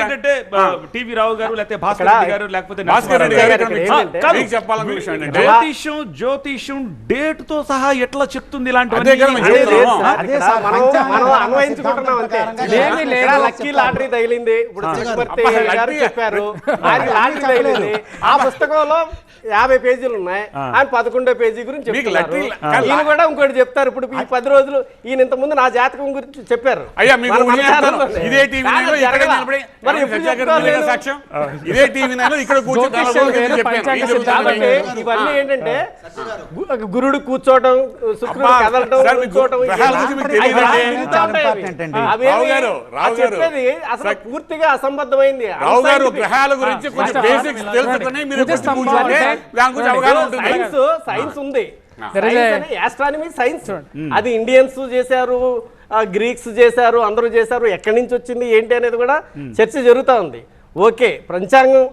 ఏంటంటే టీవీ రావు గారు లేకపోతే భాస్కర్ రెడ్డి గారు లేకపోతే జ్యోతిష్యం జ్యోతిష్యం డేట్తో సహా ఎట్లా చెప్తుంది చెప్తారు. లక్కీ లాటరీ తగిలింది. ఇప్పుడు చెప్పారు. ఆయన లాటరీ తగిలింది. ఆ పుస్తకంలో యాభై పేజీలు ఉన్నాయి. ఆయన పదకొండో పేజీ గురించి చెప్తున్నారు. ఈయన కూడా ఇంకోటి చెప్తారు. ఇప్పుడు ఈ పది రోజులు ఈయన ఇంత ముందు నా జాతకం గురించి చెప్పారు. అయ్యా ఇదే టీవీ ఇక్కడే. ఇవన్నీ ఏంటంటే గు- గురుడు కూర్చోవటం శుక్రుడు కదలటం. చెప్పేది అసలు పూర్తిగా అసంబద్ధమైంది. రావు గారు. గ్రహాల గురించి కొంచెం ఫస్ట్ బేసిక్స్ తెలుసుకుని మీరు పూజ కొంచెం స్తంభం కూర్చోండి. అంటే- దాని గురించి అవగాహన ఉంటుంది. సైన్స్ సైన్స్ ఉంది. ఆస్ట్రానమీ సైన్స్ అది ఇండియన్స్ చేశారు. గ్రీక్స్ చేశారు అందరూ చేశారు ఎక్కడి నుంచి వచ్చింది ఏంటి అనేది కూడా చర్చ జరుగుతూ ఉంది. ఓకే పంచాంగం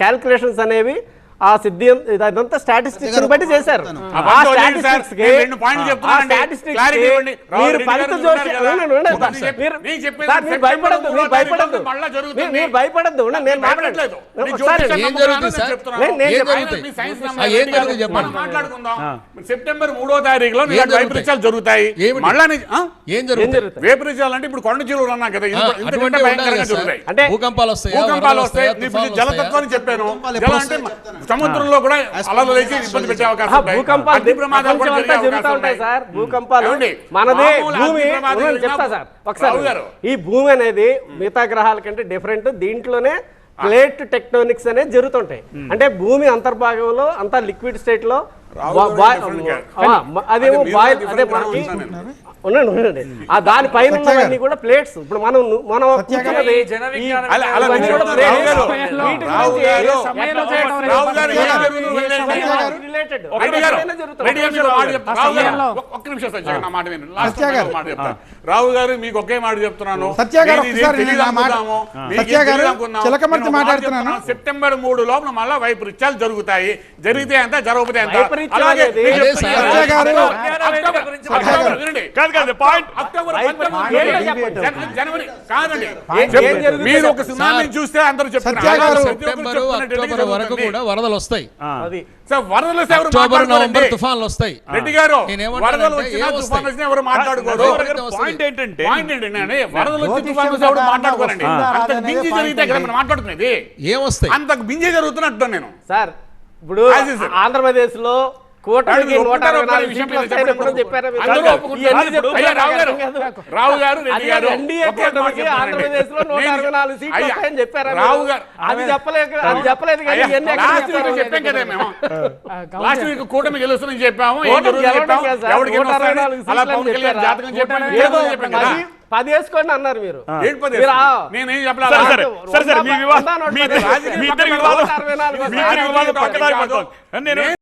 క్యాల్కులేషన్స్ అనేవి ఆ సిద్ధి ఇదంతా స్టాటిస్టిక్స్ బట్టి చేశారు. ఆ మీరు ఫలిత నేను చెప్పేది సార్, మీరు సెప్టెంబర్ భయపడద్దు మూడో మీరు భయపడద్దు. మీరు- భయపడద్దు నేను మాట్లాడలేదు. సెప్టెంబర్ తారీఖులో? వైపరీత్యాలు జరుగుతాయి? మళ్ళా? ఏం జరుగుతుంది వేపరీత్యాలు అంటే ఇప్పుడు కొండ చీలులు అన్నాం కదా. ఇంతకంటే భయంకరంగా. జరుగుతాయి. అంటే భూకంపాలు వస్తాయా? భూకంపాలు జలతత్వాన్ని వస్తాయా? చెప్పాను. సముద్రంలో కూడా అలలు లేచి ఇబ్బంది పెట్టే అవకాశం భూకంపాలు అగ్ని ప్రమాదాలు కూడా జరిగే అవకాశం ఉంటాయి. సార్ భూకంపాలు? మనది భూమి చెప్తా సార్ ఒకసారి. ఈ భూమి అనేది మిగతా గ్రహాల కంటే డిఫరెంట్ దీంట్లోనే ప్లేట్ టెక్టోనిక్స్ అనేది జరుగుతుంటాయి అంటే భూమి అంతర్భాగంలో అంతా లిక్విడ్ స్టేట్లో అదేమో different అదే మనకి. ఉండండి ఉండండి. ఆ దాని పైన ఉన్నవన్నీ కూడా ప్లేట్స్. ఇప్పుడు మనం మనం కూర్చున్నది సమయంలో. ఒక్క- నిమిషం నా మాట మాట చెప్తాను. రావు గారు మీకు ఒకే మాట చెప్తున్నాను. మాట్లాడుతున్నాను. సెప్టెంబర్ మూడు లోపల మళ్ళా వైపరీత్యాలు జరుగుతాయి. జరిగితే ఎంత జరగకపోతే వైపరీత్యాలు అలాగే జనవరి కాదండి. మీరు ఒక. సునామీ చూస్తే అందరూ చెప్తున్నారు. వరకు. కూడా వరదలు వస్తాయి. వరదలు అక్టోబర్. నవంబర్ తుఫాన్లు వస్తాయి. రెడ్డి గారు వరదలు వచ్చినా తుఫాన్? వచ్చినా ఎవరు మాట్లాడుకోరు? పాయింట్ ఏంటంటే పాయింట్ ఏంటంటే వరదలు ఎవరు మాట్లాడుకోరండి అంత రాదా మించి జరిగితే మనం మాట్లాడుకునేది? ఏం వస్తాయి? అంతకు మించి జరుగుతున్నట్టు నేను. సార్ ఇప్పుడు. ఆంధ్రప్రదేశ్లో రావు గారు, లాస్ట్? వీక్ చెప్పాం కదా మేము. కౌంట్ లాస్ట్ వీక్ కూటమి గెలుస్తుందని చెప్పాము అలా పవన్ కళ్యాణ్? జాతకం ఏదో చెప్పాం కదా. పది- వేసుకోండి అన్నారు మీరు. నేనేం చెప్పలేదు.